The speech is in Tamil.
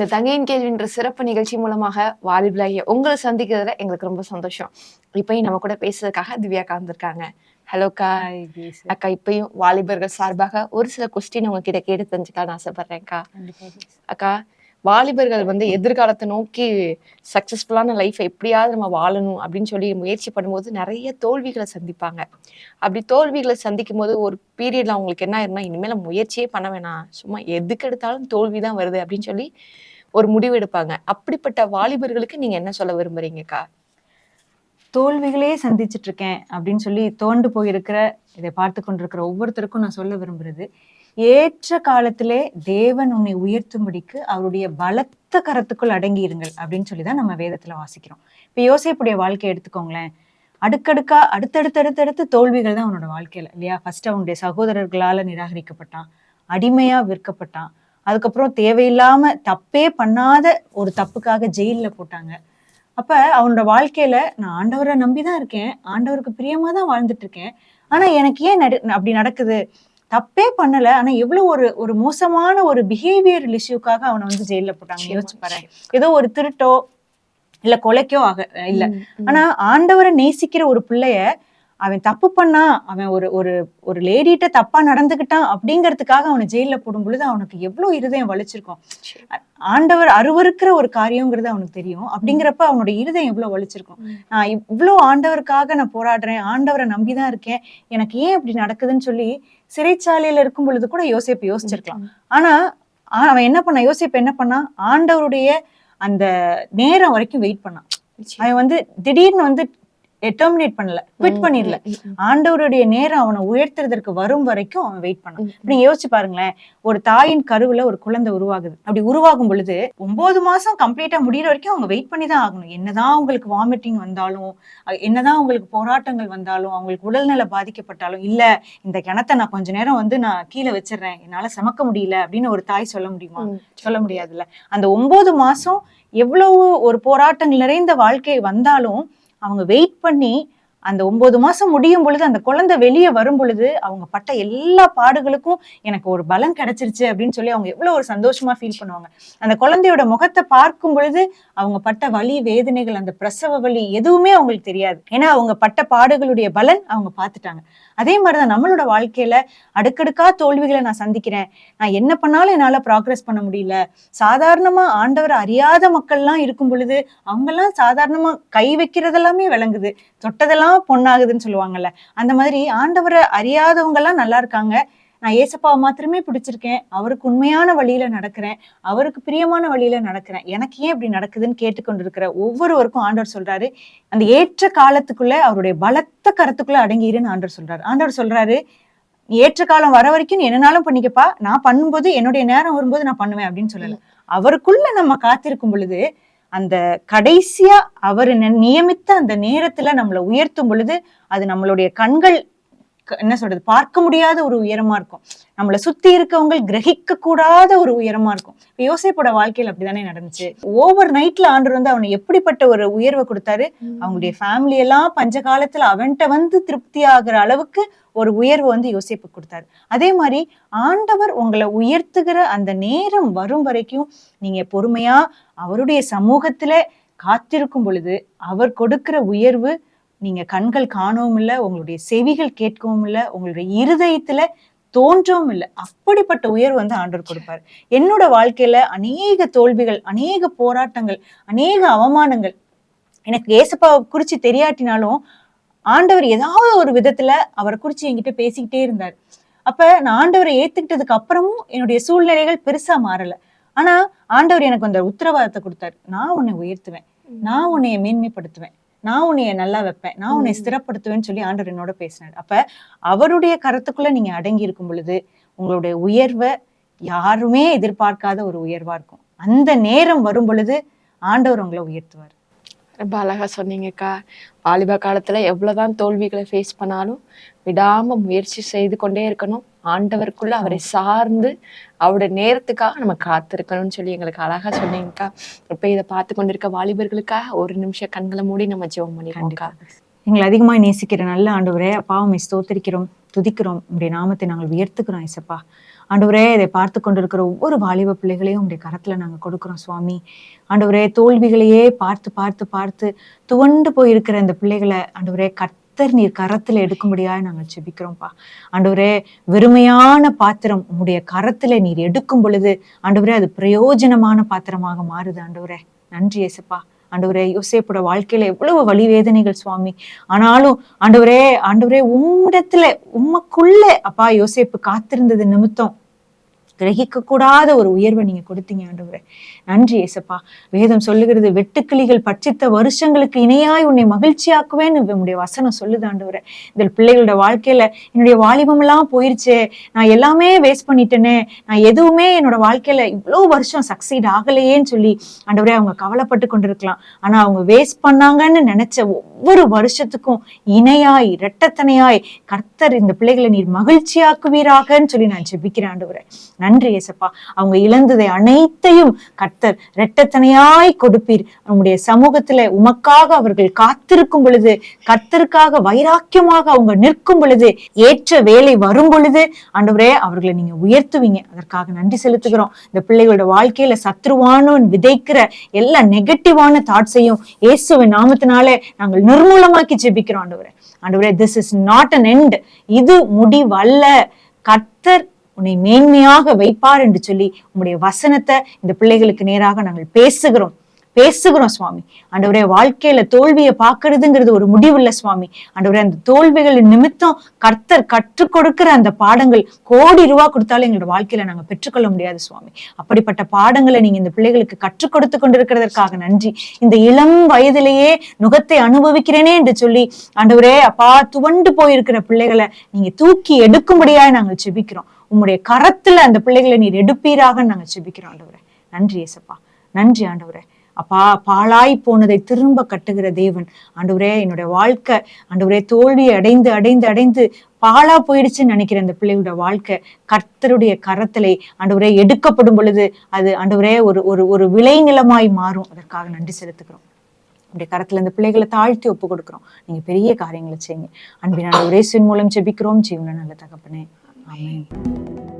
இந்த தங்கையின் கேள்வின்ற சிறப்பு நிகழ்ச்சி மூலமாக வாலிபலாகிய உங்களை சந்திக்கிறதுல எங்களுக்கு ரொம்ப சந்தோஷம். இப்பயும் நம்ம கூட பேசுறதுக்காக திவ்யாக்கா வந்திருக்காங்க ஹலோக்கா அக்கா. இப்பயும் வாலிபர்கள் சார்பாக ஒரு சில கொஸ்டின் உங்ககிட்ட கேட்டு தெரிஞ்சுக்கலாம்னு ஆசைப்படுறேன்க்கா அக்கா. வாலிபர்கள் வந்து எதிர்காலத்தை நோக்கி சக்சஸ்ஃபுல்லான லைஃப்பை எப்படியாவது நம்ம வாழணும் அப்படின்னு சொல்லி முயற்சி பண்ணும்போது நிறைய தோல்விகளை சந்திப்பாங்க. அப்படி தோல்விகளை சந்திக்கும் போது ஒரு பீரியட்ல அவங்களுக்கு என்ன ஆயிரும்னா இனிமேல் முயற்சியே பண்ண வேணாம். சும்மா எதுக்கு எடுத்தாலும் தோல்வி தான் வருது அப்படின்னு சொல்லி ஒரு முடிவு எடுப்பாங்க. அப்படிப்பட்ட வாலிபர்களுக்கு நீங்க என்ன சொல்ல விரும்புறீங்கக்கா? தோல்விகளே சந்திச்சிட்டு இருக்கேன் அப்படின்னு சொல்லி தோண்டு போயிருக்கிற இதை பார்த்து கொண்டிருக்கிற ஒவ்வொருத்தருக்கும் நான் சொல்ல விரும்புறது ஏற்ற காலத்திலே தேவன் உன்னை உயர்த்தும்படிக்கு அவருடைய பலத்த கரத்துக்குள் அடங்கி இருங்கள் அப்படின்னு சொல்லி தான் நம்ம வேதத்துல வாசிக்கிறோம். இப்ப யோசிப்புடைய வாழ்க்கையை எடுத்துக்கோங்களேன். அடுக்கடுக்கா அடுத்தடுத்தடுத்தடுத்து தோல்விகள் தான் அவனோட வாழ்க்கையில இல்லையா? ஃபர்ஸ்ட் அவனுடைய சகோதரர்களால நிராகரிக்கப்பட்டான் அடிமையா விற்கப்பட்டான் அதுக்கப்புறம் தேவையில்லாம தப்பே பண்ணாத ஒரு தப்புக்காக ஜெயில்ல போட்டாங்க. அப்ப அவனோட வாழ்க்கையில நான் ஆண்டவரை நம்பிதான் இருக்கேன். ஆண்டவருக்கு பிரியமா தான் வாழ்ந்துட்டு இருக்கேன் ஆனா எனக்கு ஏன் நடு அப்படி நடக்குது? தப்பே பண்ணல. ஆனா எவ்வளவு ஒரு ஒரு மோசமான ஒரு பிஹேவியர் இஷ்யூக்காக அவனை வந்து ஜெயில போட்டாங்க. யோசிச்சு பாரு. ஏதோ ஒரு திருட்டோ இல்ல கொலைக்கோ ஆக இல்ல. ஆனா ஆண்டவரை நேசிக்கிற ஒரு பிள்ளைய அவன் தப்பு பண்ணா அவன் ஒரு ஒரு ஒரு லேடிட்ட தப்பா நடந்துகிட்டான் அப்படிங்கறதுக்காக அவனை ஜெயில போடும் பொழுது அவனுக்கு எவ்வளவு இருதயம் வலிச்சிருக்கும். ஆண்டவர் அருவருக்கிற ஒரு காரியங்கிறது அவனுக்கு தெரியும். அப்படிங்கிறப்ப அவனோட இருதயம் எவ்வளவு வலிச்சிருக்கும். நான் இவ்வளவு ஆண்டவருக்காக நான் போராடுறேன் ஆண்டவரை நம்பிதான் இருக்கேன். எனக்கு ஏன் இப்படி நடக்குதுன்னு சொல்லி சிறைச்சாலையில இருக்கும் பொழுது கூட யோசிப்பு யோசிச்சிருக்கலாம். ஆனா அவன் என்ன பண்ண யோசிப்பு என்ன பண்ணா? ஆண்டவருடைய அந்த நேரம் வரைக்கும் வெயிட் பண்ணான். அவன் வந்து திடீர்னு வந்து டெர்மினேட் பண்ணல. குவிட் பண்ணிடல. ஆண்டவருடைய நேரம் அவனை உயர்த்துறதற்கு வரும் வரைக்கும் அவன் வெயிட் பண்ணான் நீங்க யோசிச்சு பாருங்களேன். ஒரு தாயின் கருவுல ஒரு குழந்தை உருவாகுது. அப்படி உருவாகும் பொழுது ஒன்பது மாசம் கம்ப்ளீட்டா முடியிற வரைக்கும் அவங்க வெயிட் பண்ணி தான் ஆகணும். என்னதான் அவங்களுக்கு வாமிட்டிங் வந்தாலும் என்னதான் அவங்களுக்கு போராட்டங்கள் வந்தாலும் அவங்களுக்கு உடல்நல பாதிக்கப்பட்டாலும் இல்ல இந்த கிணத்தை நான் கொஞ்ச நேரம் வந்து நான் கீழே வச்சிடுறேன். என்னால சமக்க முடியல. அப்படின்னு ஒரு தாய் சொல்ல முடியுமா? சொல்ல முடியாதுல்ல. அந்த ஒன்பது மாசம் எவ்வளவு ஒரு போராட்டங்கள் நிறைந்த வாழ்க்கை வந்தாலும் அவங்க வெயிட் பண்ணி அந்த ஒன்பது மாசம் முடியும் பொழுது அந்த குழந்தை வெளியே வரும் பொழுது அவங்க பட்ட எல்லா பாடுகளுக்கும் எனக்கு ஒரு பலம் கிடைச்சிருச்சு அப்படின்னு சொல்லி அவங்க எவ்வளவு ஒரு சந்தோஷமா ஃபீல் பண்ணுவாங்க. அந்த குழந்தையோட முகத்தை பார்க்கும் பொழுது அவங்க பட்ட வலி வேதனைகள் அந்த பிரசவ வலி எதுவுமே அவங்களுக்கு தெரியாது. ஏன்னா அவங்க பட்ட பாடுகளுடைய பலன் அவங்க பார்த்துட்டாங்க. அதே மாதிரிதான் நம்மளோட வாழ்க்கையில அடுக்கடுக்கா தோல்விகளை நான் சந்திக்கிறேன். நான் என்ன பண்ணாலும் என்னால ப்ராக்ரஸ் பண்ண முடியல. சாதாரணமா ஆண்டவரை அறியாத மக்கள்லாம் இருக்கும் பொழுது அவங்கெல்லாம் சாதாரணமா கை வைக்கிறதெல்லாமே விளங்குது. தொட்டதெல்லாம் பொண்ணாகுதுன்னு சொல்லுவாங்கல்ல. அந்த மாதிரி ஆண்டவரை அறியாதவங்க எல்லாம் நல்லா இருக்காங்க. நான் ஏசப்பாவை மாத்திரமே பிடிச்சிருக்கேன். அவருக்கு உண்மையான வழியில நடக்கிறேன். அவருக்கு பிரியமான வழியில நடக்கிறேன். எனக்கு ஏன் இப்படி நடக்குதுன்னு கேட்டுக்கொண்டிருக்கிற ஒவ்வொருவருக்கும் ஆண்டவர் சொல்றாரு. அந்த ஏற்ற காலத்துக்குள்ள அவருடைய பலத்த கரத்துக்குள்ள அடங்கிருன்னு ஆண்டவர் சொல்றாரு. ஆண்டவர் சொல்றாரு "நீ ஏற்ற காலம் வர வரைக்கும் என்னனாலும் பண்ணிக்கப்பா. நான் பண்ணும்போது என்னுடைய நேரம் வரும்போது நான் பண்ணுவேன் அப்படின்னு சொல்லல. அவருக்குள்ள நம்ம காத்திருக்கும் பொழுது அந்த கடைசியா அவர் நியமித்த அந்த நேரத்துல நம்மளை உயர்த்தும் பொழுது அது நம்மளுடைய கண்கள் என்ன சொல்றது பார்க்க முடியாத ஒரு உயரமா இருக்கும். நம்மளை சுத்தி இருக்கவங்க கிரகிக்க கூடாத ஒரு உயரமா இருக்கும். யோசேப்போட வாழ்க்கையில அப்படிதானே நடந்துச்சு. ஓவர் நைட்ல ஆண்டவர் வந்து அவனை எப்படிப்பட்ட ஒரு உயர்வை கொடுத்தாரு? அவங்களுடைய ஃபேமிலி எல்லாம் பஞ்ச காலத்துல அவன்கிட்ட வந்து திருப்தி ஆகுற அளவுக்கு ஒரு உயர்வு வந்து யோசிப்பு கொடுத்தாரு. அதே மாதிரி ஆண்டவர் உங்களை உயர்த்துகிற அந்த நேரம் வரும் வரைக்கும் நீங்க பொறுமையா அவருடைய சமூகத்துல காத்திருக்கும் பொழுது அவர் கொடுக்கிற உயர்வு நீங்க கண்கள் காணவும் இல்லை உங்களுடைய செவிகள் கேட்கவும் இல்லை உங்களுடைய இருதயத்துல தோன்றவும் இல்லை. அப்படிப்பட்ட உயர்வு வந்து ஆண்டவர் கொடுப்பாரு. என்னோட வாழ்க்கையில அநேக தோல்விகள் அநேக போராட்டங்கள் அநேக அவமானங்கள் எனக்கு ஏசப்பாவை குறிச்சு தெரியாட்டினாலும் ஆண்டவர் ஏதாவது ஒரு விதத்துல அவரை குறிச்சு என்கிட்ட பேசிக்கிட்டே இருந்தார். அப்ப நான் ஆண்டவரை ஏத்துக்கிட்டதுக்கு அப்புறமும் என்னுடைய சூழ்நிலைகள் பெருசா மாறல. ஆனா ஆண்டவர் எனக்கு அந்த உத்தரவாதத்தை கொடுத்தாரு. நான் உன்னை உயர்த்துவேன். நான் உன்னைய மேன்மைப்படுத்துவேன். நான் உன்னைய நல்லா வைப்பேன். நான் உன்னை. ஸ்திரப்படுத்துவேன்னு சொல்லி ஆண்டவர் என்னோட பேசினார். அப்ப அவருடைய கருத்துக்குள்ள நீங்க அடங்கி இருக்கும் பொழுது உங்களுடைய உயர்வை யாருமே எதிர்பார்க்காத ஒரு உயர்வா இருக்கும். அந்த நேரம் வரும் பொழுது ஆண்டவர் உங்களை உயர்த்துவார். ரொம்ப அழகா சொன்னீங்கக்கா. வாலிப காலத்துல எவ்வளவுதான் தோல்விகளை ஃபேஸ் பண்ணாலும் விடாம முயற்சி செய்து கொண்டே இருக்கணும். ஆண்டவருக்குள்ள அவரை சார்ந்து அவருடைய நேரத்துக்காக நம்ம காத்திருக்கணும்னு சொல்லி எங்களுக்கு அழகா சொன்னீங்கக்கா. இப்ப இதை பார்த்து கொண்டிருக்க வாலிபர்களுக்காக ஒரு நிமிஷம் கண்களை மூடி நம்ம ஜெபம் பண்ணிடுவோம்க்கா எங்களை அதிகமாக நேசிக்கிற நல்ல ஆண்டவரே அப்பா உண்மை ஸ்தோத்திரிக்கிறோம் துதிக்கிறோம். உங்களுடைய நாமத்தை நாங்கள் உயர்த்துக்கிறோம் இசப்பா ஆண்டவரே இதை பார்த்து கொண்டிருக்கிற ஒவ்வொரு வாலிப பிள்ளைகளையும் உங்களுடைய கரத்துல நாங்கள் கொடுக்குறோம் சுவாமி. ஆண்டவரே தோல்விகளையே பார்த்து பார்த்து பார்த்து துவண்டு போயிருக்கிற இந்த பிள்ளைகளை ஆண்டவரே கர்த்தர் நீர் கரத்துல எடுக்கும்படியாக நாங்கள் செபிக்கிறோம்ப்பா. ஆண்டவரே வெறுமையான பாத்திரம் உம்முடைய கரத்துல நீர் எடுக்கும் பொழுது ஆண்டவரே அது பிரயோஜனமான பாத்திரமாக மாறுது ஆண்டவரே. நன்றி ஏசப்பா ஆண்டவரே யோசேப்போட வாழ்க்கையில எவ்வளவு வழி வேதனைகள் சுவாமி. ஆனாலும் ஆண்டவரே ஆண்டவரே உம்மிடத்துல உம்மக்குள்ள அப்பா யோசேப்பு காத்திருந்தது நிமித்தம். கிரகிக்க கூடாத ஒரு உயர்வை நீங்க கொடுத்தீங்க ஆண்டவரே. நன்றி ஏசப்பா. வேதம் சொல்லுகிறது வெட்டுக்கிளிகள் பட்சித்த வருஷங்களுக்கு இணையாய் உன்னை மகிழ்ச்சியாக்குவேன்னு உங்களுடைய வசனம் சொல்லுது ஆண்டவரே. இந்த பிள்ளைகளோட வாழ்க்கையில என்னுடைய வாலிபம் எல்லாம் போயிருச்சே. நான் எல்லாமே வேஸ்ட் பண்ணிட்டேனே. நான் எதுவுமே என்னோட வாழ்க்கையில இவ்வளவு வருஷம் சக்சீட் ஆகலையேன்னு சொல்லி ஆண்டவரே அவங்க கவலைப்பட்டு கொண்டிருக்கலாம். ஆனா அவங்க வேஸ்ட் பண்ணாங்கன்னு நினைச்ச ஒவ்வொரு வருஷத்துக்கும் இணையாய் இரட்டத்தனையாய் கர்த்தர் இந்த பிள்ளைகளை நீர் மகிழ்ச்சியாக்குவீராகன்னு சொல்லி நான் ஜெபிக்கிறேன் ஆண்டவரே. நன்றி இயேசப்பா அவங்க இழந்ததை அனைத்தையும் கர்த்தர் இரட்டத்தனையாய் கொடுப்பீர். நம்முடைய சமூகத்துல உமக்காக அவர்கள் காத்திருக்கும் பொழுது கர்த்தருக்காக வைராக்கியமாக அவங்க நிற்கும் பொழுது ஏற்ற வேலை வரும் பொழுது ஆண்டவரே அவர்களை நீங்க உயர்த்துவீங்க. அதற்காக நன்றி செலுத்துகிறோம். இந்த பிள்ளைகளோட வாழ்க்கையில சத்ருவானவன் விதைக்கிற எல்லா நெகட்டிவான தாட்ஸையும் இயேசுவின் நாமத்தினாலே நாங்கள் நிர்மூலமாக்கி ஜெபிக்கிறோம் ஆண்டவரே. ஆண்டவரே this is not an end இது முடிவல்ல. கர்த்தர் உன்னை மேன்மையாக வைப்பார் என்று சொல்லி உங்களுடைய வசனத்தை இந்த பிள்ளைகளுக்கு நேராக நாங்கள் பேசுகிறோம். பேசுகிறோம் சுவாமி. ஆண்டவரே வாழ்க்கையில தோல்வியை பார்க்கறதுங்கிறது ஒரு முடிவில்லை சுவாமி. ஆண்டவரே அந்த தோல்விகளின் நிமித்தம் கர்த்தர் கற்றுக் கொடுக்கிற அந்த பாடங்கள் கோடி ரூபா கொடுத்தாலும் எங்களோட வாழ்க்கையில நாங்க பெற்றுக்கொள்ள முடியாது சுவாமி. அப்படிப்பட்ட பாடங்களை நீங்க இந்த பிள்ளைகளுக்கு கற்றுக் கொடுத்து கொண்டிருக்கிறதற்காக நன்றி. இந்த இளம் வயதிலேயே நுகத்தை அனுபவிக்கிறேனே என்று சொல்லி ஆண்டவரே அப்பா துவண்டு போயிருக்கிற பிள்ளைகளை நீங்க தூக்கி எடுக்கும்படியாக நாங்கள் செபிக்கிறோம். உம்முடைய கரத்துல அந்த பிள்ளைகளை நீர் எடுப்பீராக நாங்க செபிக்கிறோம் ஆண்டவரே. நன்றி ஏசப்பா நன்றி ஆண்டவரே. அப்பா பாழாய் போனதை திரும்ப கட்டுகிற தேவன். ஆண்டவரே என்னுடைய வாழ்க்கை ஆண்டவரே தோல்வியை அடைந்து அடைந்து அடைந்து பாழா போயிடுச்சுன்னு நினைக்கிற அந்த பிள்ளைகளோட வாழ்க்கை கர்த்தருடைய கரத்திலே ஆண்டவரே எடுக்கப்படும் பொழுது அது ஆண்டவரே ஒரு ஒரு ஒரு விளைநிலமாய் மாறும். அதற்காக நன்றி செலுத்துக்கிறோம் அப்படியே கரத்துல இந்த பிள்ளைகளை தாழ்த்தி ஒப்பு கொடுக்குறோம் நீங்க பெரிய காரியங்களை செய்யுங்க. அன்பினான ஒரே மூலம் ஜெபிக்கிறோம் ஜீவன நல்ல தகப்பனே. Amém. Amém.